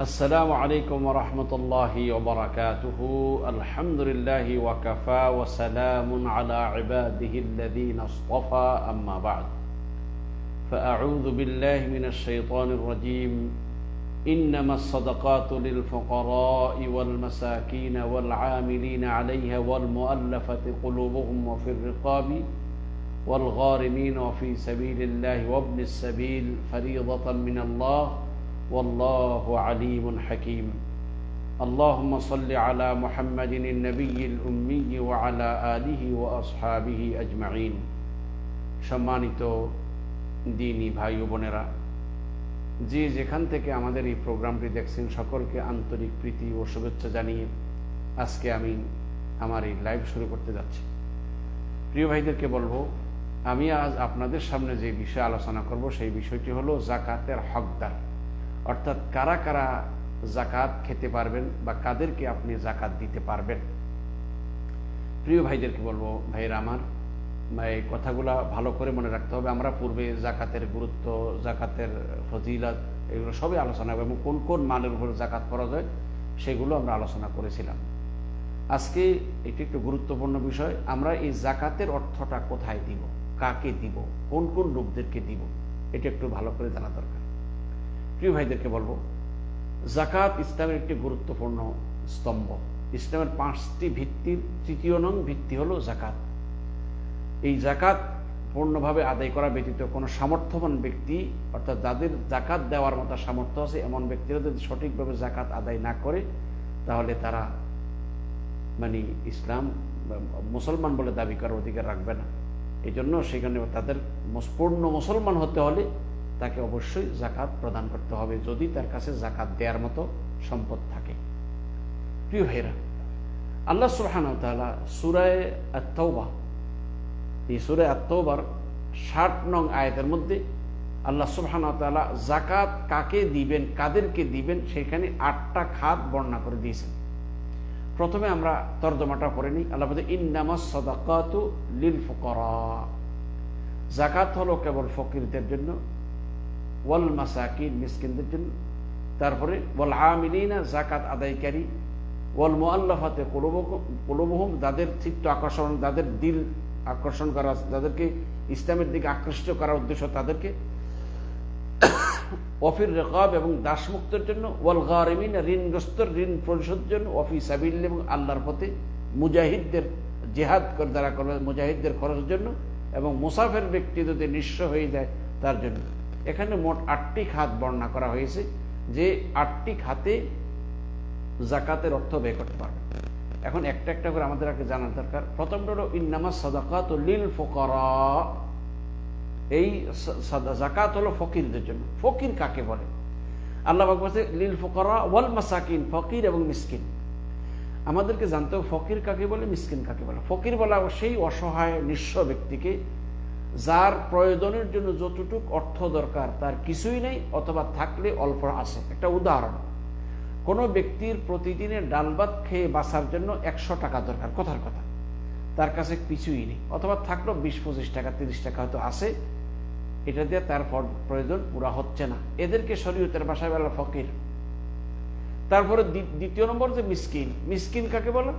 السلام عليكم ورحمة الله وبركاته. الحمد لله وكفى وسلام على عباده الذين اصطفى. أما بعد فأعوذ بالله من الشيطان الرجيم. إنما الصدقات للفقراء والمساكين والعاملين عليها والمؤلفة قلوبهم وفي الرقاب والغارمين وفي سبيل الله وابن السبيل فريضة من الله. والله عليم حكيم اللهم صل على محمد النبي الأمي وعلى آله وأصحابه أجمعين সম্মানিত দিনী ভাই ও বোনেরা যে যেখান থেকে আমাদের এই প্রোগ্রামটি দেখছেন সকলকে আন্তরিক প্রীতি ও শুভেচ্ছা জানিয়ে আজকে আমি আমার এই লাইভ শুরু করতে যাচ্ছি প্রিয় ভাইদেরকে বলবো আমি আজ আপনাদের সামনে যে বিষয়ে আলোচনা করব সেই বিষয়টি হলো জাকাতের হকদার অর্থাৎ কারা কারা জাকাত খেতে পারবেন বা কাদেরকে আপনি জাকাত দিতে পারবেন? প্রিয় ভাইদেরকে বলব, ভাইয়েরা আমার এই কথাগুলা ভালো করে মনে রাখতে হবে। আমরা পূর্বে জাকাতের গুরুত্ব, জাকাতের ফজিলত এগুলো সবই আলোচনা হবে এবং কোন কোন মালের উপর জাকাত করা যায় সেগুলো আমরা আলোচনা করেছিলাম। আজকে এটি একটু গুরুত্বপূর্ণ বিষয়। আমরা এই জাকাতের অর্থটা কোথায় দিব? কাকে দিব? কোন কোন লোকদেরকে দিব? এটা একটু ভালো করে জানা দরকার। প্রিয় ভাইদেরকে বলব জাকাত ইসলামের একটি গুরুত্বপূর্ণ স্তম্ভ। ইসলামের পাঁচটি ভিত্তির, তৃতীয় নং ভিত্তি হলো জাকাত এই জাকাত পূর্ণভাবে আদায় করা ব্যতীত কোনো সামর্থ্যবান ব্যক্তি, অর্থাৎ যাদের জাকাত দেওয়ার মতো সামর্থ্য আছে, এমন ব্যক্তিরা যদি সঠিকভাবে জাকাত আদায় না করে, তাহলে তারা মানে ইসলাম মুসলমান বলে দাবি করার অধিকার রাখবে না। এই জন্য সেখানে তাদের পূর্ণ মুসলমান হতে হলে তাকে অবশ্যই জাকাত প্রদান করতে হবে যদি তার কাছে জাকাত দেওয়ার মতো সম্পদ থাকে। প্রিয় ভাইরা আল্লাহ সুহান সুরায় আত্মবা এই সুরে আত্মবার ষাট নং আয়তের মধ্যে আল্লাহ সুবহান জাকাত কাকে দিবেন, কাদেরকে দিবেন, সেখানে আটটা খাত বর্ণনা করে দিয়েছেন। প্রথমে আমরা তর্জমাটা করে নিই। আল্লাহ ফুকরা। জাকাত হলো কেবল ফকিরদের জন্য ওয়াল মাসাকিন, মিসকিনদের জন্য। তারপরে, ওয়াল আমিলিনা জাকাত আদায়কারী। ওয়াল মোয়াল্লাফাতে কলবহম, যাদের চিত্ত আকর্ষণ, যাদের দিল আকর্ষণ করা, যাদেরকে ইসলামের দিকে আকৃষ্ট করার উদ্দেশ্য তাদেরকে। অফির রেকাব এবং দাসমুক্তের জন্য, ওয়াল গারিমিন, ঋণগ্রস্তর ঋণ পরিশোধের জন্য অফি সাবিল এবং আল্লাহর পথে মুজাহিদদের জেহাদ দ্বারা করবে মুজাহিদদের খরচের জন্য এবং মুসাফের ব্যক্তি যদি নিঃস্ব হয়ে যায়, তার জন্য। এখানে মোট আটটি খাত বর্ণনা করা হয়েছে, যে আটটি খাতে জাকাতের অর্থ ব্যয় করতে পারবে। এখন একটা একটা করে আমাদের আগে জানার দরকার। প্রথমটা হলো ইন্নামা সাদাকাত লিল ফকরা। এই জাকাত হলো ফকিরদের জন্য। ফকির কাকে বলে? আল্লাহ বলছে, লিল ওয়াল মাসাকিন, ফকির এবং মিসকিন। আমাদেরকে জানতে হবে ফকির কাকে বলে, মিসকিন কাকে বলে। ফকির বলা সেই অসহায়, নিঃস্ব ব্যক্তিকে যার প্রয়োজনের জন্য যতটুক অর্থ দরকার, তার কিছুই নেই অথবা থাকলে অল্প আছে। একটা উদাহরণ। কোনো ব্যক্তির প্রতিদিনে ডাল ভাত খেয়ে বাঁচার জন্য একশো টাকা দরকার, কথার কথা। তার কাছে কিছুই নেই, অথবা থাকল বিশ, পঁচিশ টাকা, তিরিশ টাকা হয়তো আছে। এটা দিয়ে তার প্রয়োজন পুরা হচ্ছে না। এদেরকে শরীয়তের বাসায় বেলা ফকির। তারপরে দ্বিতীয় নম্বর যে মিসকিন। মিসকিন কাকে বলো?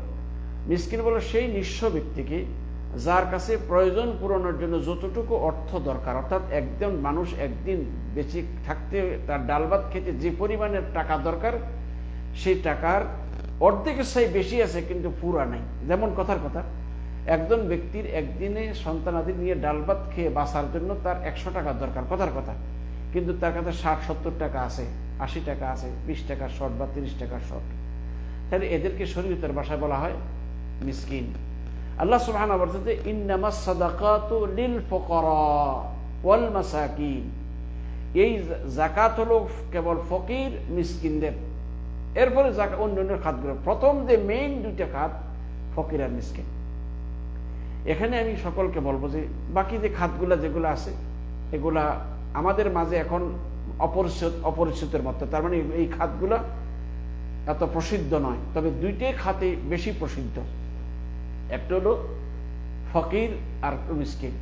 মিসকিন বলো সেই নিঃস্ব ব্যক্তিকে যার কাছে প্রয়োজন পূরণের জন্য যতটুকু অর্থ দরকার, অর্থাৎ একজন মানুষ একদিন বেঁচে থাকতে, তার ডাল ভাত খেতে যে পরিমাণের টাকা দরকার, সেই টাকার অর্ধেকের সাই বেশি আছে কিন্তু পুরা নাই। যেমন কথার কথা, একজন ব্যক্তির একদিনে সন্তানাদি নিয়ে ডাল ভাত খেয়ে বাঁচার জন্য তার একশো টাকা দরকার, কথার কথা। কিন্তু তার কাছে ষাট, সত্তর টাকা আছে, আশি টাকা আছে, বিশ টাকা শর্ট বা তিরিশ টাকা শর্ট। তাহলে এদেরকে শরীয়তের বাসায় বলা হয় মিসকিন। আল্লাহ সুবহানাহু ওয়া তাআলা ইন্নামাস সাদাকাতু লিল ফুকারা ওয়াল মাসাকিন। এই যাকাত হলো কেবল ফকির, মিসকিনদের। এরপরে অন্যান্য খাতগুলো। প্রথম যে মেইন দুইটা খাত, ফকির আর মিসকিন। এখানে আমি সকলকে বলব যে, বাকি যে খাতগুলা যেগুলো আছে, এগুলা আমাদের মাঝে এখন অপরিচিত, অপরিচিতের মতো। তার মানে এই খাতগুলা এত প্রসিদ্ধ নয়। তবে দুইটাই খাতে বেশি প্রসিদ্ধ। একটা হলো ফকির আর মিসকিন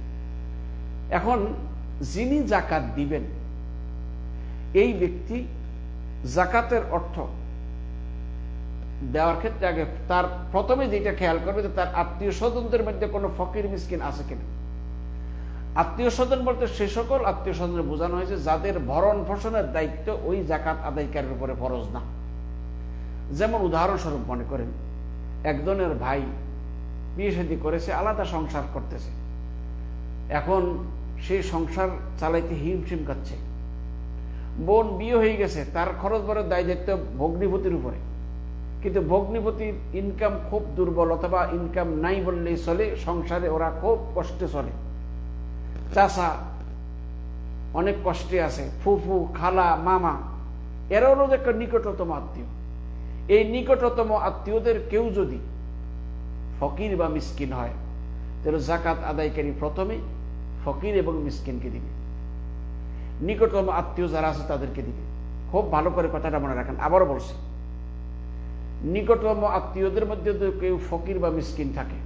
এখন যিনি জাকাত দিবেন, এই ব্যক্তি জাকাতের অর্থ দেওয়ার ক্ষেত্রে আগে তার প্রথমে যেটা খেয়াল করবে যে তার আত্মীয় স্বজনদের মধ্যে কোনো ফকির, মিসকিন আছে কিনা। আত্মীয় স্বজন বলতে সে সকল আত্মীয় স্বজনের বোঝানো হয়েছে যাদের ভরণ পোষণের দায়িত্ব ওই জাকাত আদায়কারীর উপরে ফরজ না। যেমন উদাহরণস্বরূপ মনে করেন, একজনের ভাই বিয়ে শাদী করেছে, আলাদা সংসার করতেছে। এখন সেই সংসার চালাইতে হিমশিম কাচ্ছে বোন বিয়ে হয়ে গেছে, তার খরচ বড় দায় দায়িত্ব ভগ্নিপতির উপরে। কিন্তু ভগ্নিপতির ইনকাম খুব দুর্বল, অথবা ইনকাম নাই বললেই চলে, সংসারে ওরা খুব কষ্টে চলে। চাষা অনেক কষ্টে আছে, ফুফু, খালা, মামা, এরাও হলো একটা নিকটতম আত্মীয়। এই নিকটতম আত্মীয়দের কেউ যদি ফকির বা মিসকিন হয়। তাহলে জাকাত আদায়কারী প্রথমে, ফকির এবং মিসকিনকে দিবে। নিকটতম আত্মীয় যারা আছে তাদেরকে দিবে। খুব ভালো করে কথাটা মনে রাখেন, আবারও বলছি। নিকটতম আত্মীয়দের মধ্যে কেউ ফকির বা মিসকিন থাকে।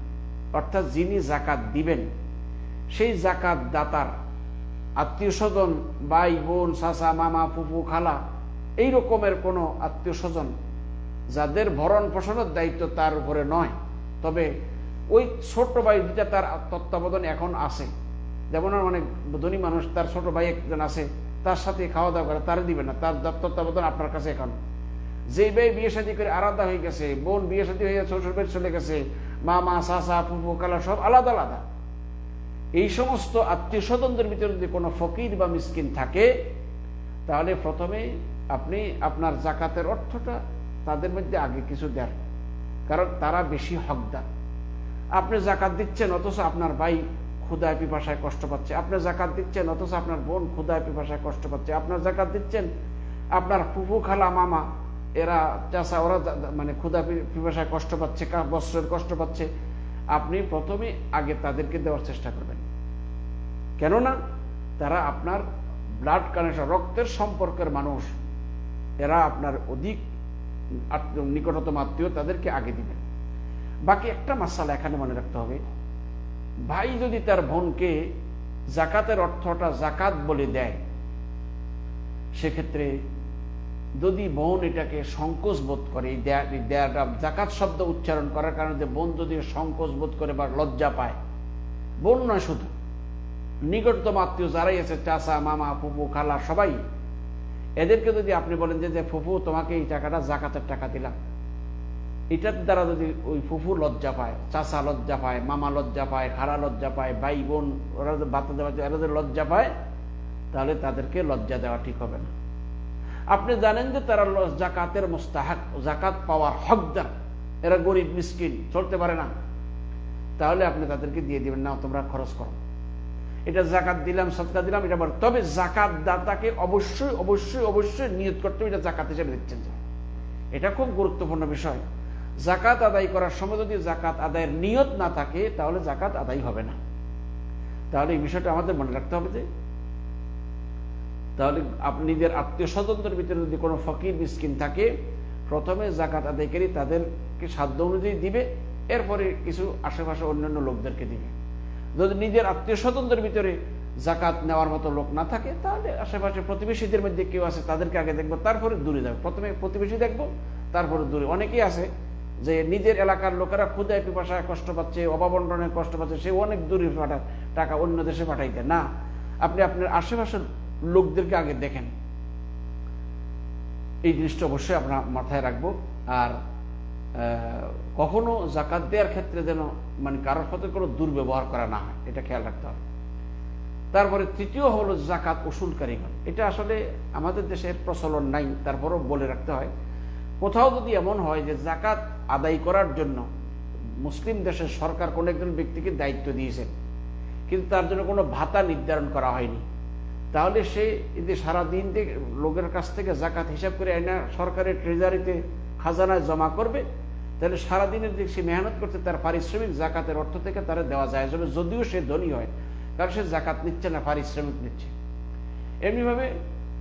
অর্থাৎ যিনি জাকাত দিবেন, সেই জাকাত দাতার আত্মীয় স্বজন, ভাই, বোন, চাচা, মামা, ফুফু, খালা, এই রকমের কোনো আত্মীয় স্বজন, যাদের ভরণ পোষণের দায়িত্ব তার উপরে নয়। তবে ওই ছোট ভাই যেটা তার তত্ত্বাবধান এখন আছে। যেমন অনেক ধনী মানুষ, তার ছোট ভাই একজন আছে, তার সাথে খাওয়া দাওয়া করে, তার দিবে না। তার তত্ত্বাবধান আপনার কাছে এখন। যে ভাই বিয়ে শাদী করে আলাদা হয়ে গেছে, বোন বিয়ে শাদী হয়ে শ্বশুর বাড়ি চলে গেছে মামা চাচা ফুফু কালা, সব আলাদা আলাদা। এই সমস্ত আত্মীয় স্বজনদের ভিতরে যদি কোনো ফকির বা মিসকিন থাকে, তাহলে প্রথমে আপনি আপনার জাকাতের অর্থটা তাদের মধ্যে আগে কিছু দেন। কারণ তারা বেশি হকদার। আপনি জাকাত দিচ্ছেন, অথচ আপনার ভাই ক্ষুদায় পিপাসায় কষ্ট পাচ্ছে। আপনি জাকাত দিচ্ছেন, অথচ আপনার বোন ক্ষুদায় পিপাসায় কষ্ট পাচ্ছে। আপনার জাকাত দিচ্ছেন, আপনার ফুফু খালা মামা, এরা চাষা ওরা মানে ক্ষুদা পিপাসায় কষ্ট পাচ্ছে বস্ত্রের কষ্ট পাচ্ছে। আপনি প্রথমে আগে তাদেরকে দেওয়ার চেষ্টা করবেন। কেননা তারা আপনার ব্লাড কানেকশন রক্তের সম্পর্কের মানুষ। এরা আপনার অধিক নিকটতম আত্মীয়, তাদেরকে আগে দিবেন। বাকি একটা মাসালা এখানে মনে রাখতে হবে। ভাই যদি তার বোনকে জাকাতের অর্থটা জাকাত বলে দেয়, সেক্ষেত্রে যদি বোন এটাকে সংকোচ বোধ করে দেয়াটা জাকাত শব্দ উচ্চারণ করার কারণে যে বোন যদি সংকোচ বোধ করে বা লজ্জা পায়, বোন নয় শুধু, নিকটতম আত্মীয় যারাই আছে, চাচা, মামা পুপু খালা, সবাই এদেরকে যদি আপনি বলেন যে ফুফু, তোমাকে এই টাকাটা জাকাতের টাকা দিলাম। এটার দ্বারা যদি ওই ফুফু লজ্জা পায়, চাচা লজ্জা পায়, মামা লজ্জা পায় খারা লজ্জা পায়, ভাই বোন, ওরা যদি বাতা দেওয়া, এরা যদি লজ্জা পায়, তাহলে তাদেরকে লজ্জা দেওয়া ঠিক হবে না। আপনি জানেন যে তারা জাকাতের মোস্তাহাক, জাকাত পাওয়ার হকদার। এরা গরিব, মিসকিন, চলতে পারে না। তাহলে আপনি তাদেরকে দিয়ে দিবেন না তোমরা খরচ করো। এটা জাকাত দিলাম সৎকা দিলাম, এটা বল তবে জাকাত দাতাকে অবশ্যই অবশ্যই অবশ্যই নিয়ত করতে হবে, এটা জাকাত হিসেবে দিচ্ছেন এটা খুব গুরুত্বপূর্ণ বিষয়। জাকাত আদায় করার সময় যদি জাকাত আদায়ের নিয়ত না থাকে, তাহলে জাকাত আদায় হবে না। তাহলে এই বিষয়টা আমাদের মনে রাখতে হবে যে, তাহলে আপনি নিজের আত্মীয় স্বজনদের ভিতরে যদি কোনো ফকির, মিসকিন থাকে, প্রথমে জাকাত আদায়কারী তাদেরকে সাধ্য অনুযায়ী দিবে, এরপরে কিছু আশেপাশে অন্যান্য লোকদেরকে দিবে। যদি নিজের আত্মীয় স্বজনদের ভিতরে জাকাত নেওয়ার মতো লোক না থাকে, তাহলে আশেপাশে প্রতিবেশীদের মধ্যে কেউ আছে, তাদেরকে আগে দেখব, তারপরে দূরে যাবে। প্রথমে প্রতিবেশী দেখব, তারপরে দূরে। অনেকেই আছে যে নিজের এলাকার লোকেরা ক্ষুদায় পিপাসায় কষ্ট পাচ্ছে অবাবন্টনের কষ্ট পাচ্ছে, সে অনেক দূরে পাঠায়, টাকা অন্য দেশে পাঠাইতে। না, আপনি আপনার আশেপাশের লোকদেরকে আগে দেখেন। এই জিনিসটা অবশ্যই আমরা মাথায় রাখব। আর কখনো জাকাত দেওয়ার ক্ষেত্রে যেন মানে কারোর সাথে কোনো দুর্ব্যবহার করা না হয়, এটা খেয়াল রাখতে হবে। তারপরে তৃতীয় হলো জাকাত উসুলকারীগণ এটা আসলে আমাদের দেশের প্রচলন নাই, তারপরও বলে রাখতে হয়। কোথাও যদি এমন হয় যে জাকাত আদায় করার জন্য মুসলিম দেশের সরকার কোনো একজন ব্যক্তিকে দায়িত্ব দিয়েছেন কিন্তু তার জন্য কোনো ভাতা নির্ধারণ করা হয়নি, তাহলে সে যদি সারাদিন লোকের কাছ থেকে জাকাত হিসাব করে আইনা সরকারের ট্রেজারিতে খাজানায় জমা করবে তাহলে সারাদিনের যে সে মেহনত করতে তার পারিশ্রমিক জাকাতের অর্থ থেকে তারা দেওয়া যায় যাবে যদিও সে ধনী হয় কারণ সে জাকাত নিচ্ছে না, পারিশ্রমিক নিচ্ছে। এমনিভাবে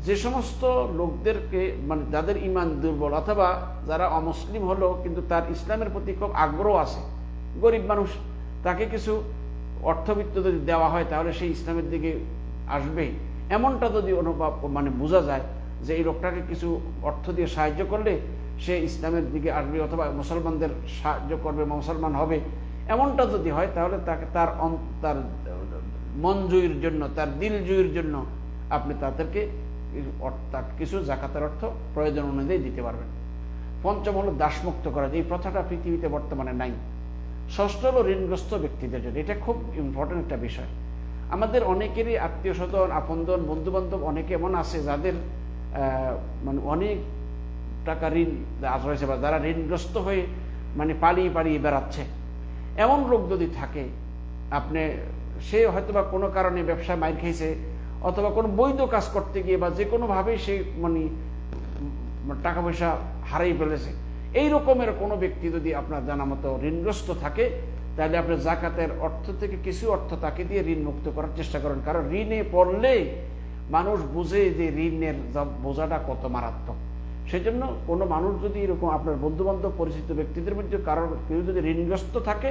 যে সমস্ত লোকদেরকে মানে যাদের ইমান দুর্বল, অথবা যারা অমুসলিম হলো, কিন্তু তার ইসলামের প্রতি খুব আগ্রহ আছে, গরিব মানুষ, তাকে কিছু অর্থবিত্ত যদি দেওয়া হয়, তাহলে সেই ইসলামের দিকে আসবেই। এমনটা যদি অনুভব মানে বোঝা যায় যে এই লোকটাকে কিছু অর্থ দিয়ে সাহায্য করলে সে ইসলামের দিকে আসবে অথবা মুসলমানদের সাহায্য করবে, মুসলমান হবে, এমনটা যদি হয় তাহলে তাকে তার তার মন জুইয়ের জন্য, তার দিল জুইয়ের জন্য আপনি তাদেরকে কিছু জাকাতের অর্থ প্রয়োজন অনুযায়ী দিতে পারবেন। পঞ্চম হলো দাসমুক্ত করা এই প্রথাটা পৃথিবীতে বর্তমানে নাই। ষষ্ঠ হলো ঋণগ্রস্ত ব্যক্তিদের জন্য, এটা খুব ইম্পর্টেন্ট একটা বিষয়। আমাদের অনেকেরই আত্মীয় স্বজন, আপনজন বন্ধু বান্ধব অনেকে এমন আছে যাদের মানে অনেক টাকা ঋণ রয়েছে বা যারা ঋণগ্রস্ত হয়ে মানে পালিয়ে পালিয়ে বেড়াচ্ছে। এমন লোক যদি থাকে, আপনি, সে হয়তোবা কোনো কারণে ব্যবসায় মাইর খেয়েছে, অথবা কোনো বৈধ কাজ করতে গিয়ে বা যে কোনোভাবেই সে মানে টাকা পয়সা হারাই ফেলেছে, এই রকমের কোনো ব্যক্তি যদি আপনার জানা মতো ঋণগ্রস্ত থাকে, তাহলে আপনি জাকাতের অর্থ থেকে কিছু অর্থ তাকে দিয়ে ঋণ মুক্ত করার চেষ্টা করেন। কারণ ঋণে পড়লে মানুষ বুঝে যে ঋণের বোঝাটা কত মারাত্মক। সেজন্য কোনো মানুষ যদি এরকম আপনার বন্ধু বান্ধব পরিচিত ব্যক্তিদের মধ্যে কারোর কেউ যদি ঋণগ্রস্ত থাকে,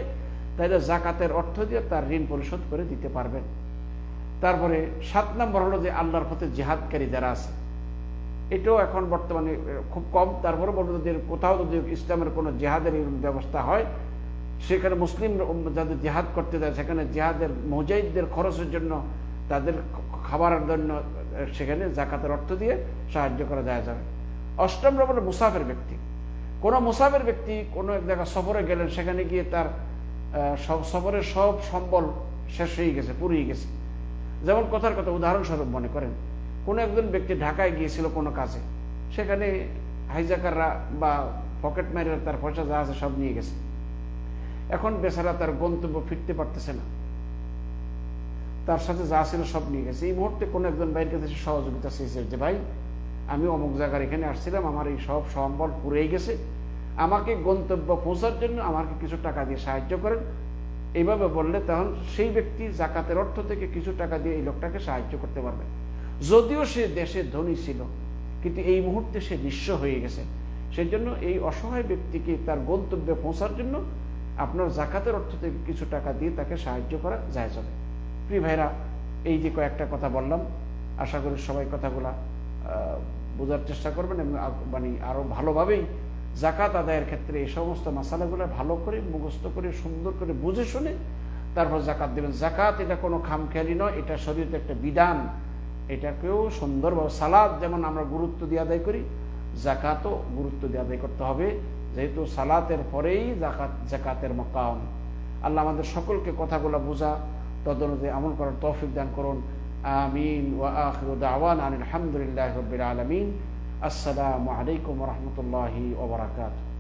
তাহলে জাকাতের অর্থ দিয়ে তার ঋণ পরিশোধ করে দিতে পারবেন। তারপরে সাত নম্বর হলো যে আল্লাহর পথে জেহাদকারী যারা আছে, এটাও এখন বর্তমানে খুব কম। তারপরে বলব যে কোথাও যদি ইসলামের কোনো জেহাদের ব্যবস্থা হয়, সেখানে মুসলিম যাদের জেহাদ করতে দেয় সেখানে জেহাদের মুজাহিদদের খরচের জন্য তাদের খাবারের জন্য সেখানে জাকাতের অর্থ দিয়ে সাহায্য করা যায়। যাবে অষ্টম নম্বর মুসাফের ব্যক্তি। কোনো মুসাফের ব্যক্তি কোনো এক জায়গায় সফরে গেলেন, সেখানে গিয়ে তার সফরের সব সম্বল শেষ হয়ে গেছে পুরিয়ে গেছে। যেমন কথার কথা, উদাহরণস্বরূপ মনে করেন, কোনো একজন ব্যক্তি ঢাকায় গিয়েছিল কোনো কাজে, সেখানে হাইজাকাররা বা পকেট মারিরা তার পয়সা যা আছে সব নিয়ে গেছে। এখন বেচারা তার গন্তব্য ফিরতে পারতেছে না। তার সাথে যা ছিল সব নিয়ে গেছে। এই মুহূর্তে কোনো একজন বাইরের কাছে সহযোগিতা চেয়েছে যে, ভাই আমি অমুক জায়গার এখানে আসছিলাম, আমার এই সব সম্বল পুরেই গেছে। আমাকে গন্তব্য পৌঁছার জন্য আমাকে কিছু টাকা দিয়ে সাহায্য করেন। এইভাবে বললে তখন সেই ব্যক্তি জাকাতের অর্থ থেকে কিছু টাকা দিয়ে এই লোকটাকে সাহায্য করতে পারবে। যদিও সে দেশে ধনী ছিল, কিন্তু এই মুহূর্তে সে নিঃস্ব হয়ে গেছে। সেই জন্য এই অসহায় ব্যক্তিকে তার গন্তব্যে পৌঁছার জন্য আপনার জাকাতের অর্থ থেকে কিছু টাকা দিয়ে তাকে সাহায্য করা যায় যাবে প্রিয় ভাইরা, এই যে কয়েকটা কথা বললাম, আশা করি সবাই কথাগুলা বোঝার চেষ্টা করবেন এবং মানে আরও ভালোভাবেই জাকাত আদায়ের ক্ষেত্রে এই সমস্ত মশালাগুলো ভালো করে, মুখস্থ করে, সুন্দর করে বুঝে শুনে তারপর জাকাত দেবেন। জাকাত এটা কোনো খামখেয়ালি নয়, এটা শরীরের একটা বিধান। এটাকেও সুন্দরভাবে সালাদ যেমন আমরা গুরুত্ব দিয়ে আদায় করি জাকাতও গুরুত্ব দিয়ে আদায় করতে হবে। যেহেতু সালাতের পরেই জাকাত জাকাতের মকাম। আল্লাহ আমাদের সকলকে কথাগুলো বোঝা, তদনুযায়ী আমল করার তৌফিক দান করুন। آمين وآخر دعوان عن الحمد لله رب العالمين. السلام عليكم ورحمة الله وبركاته.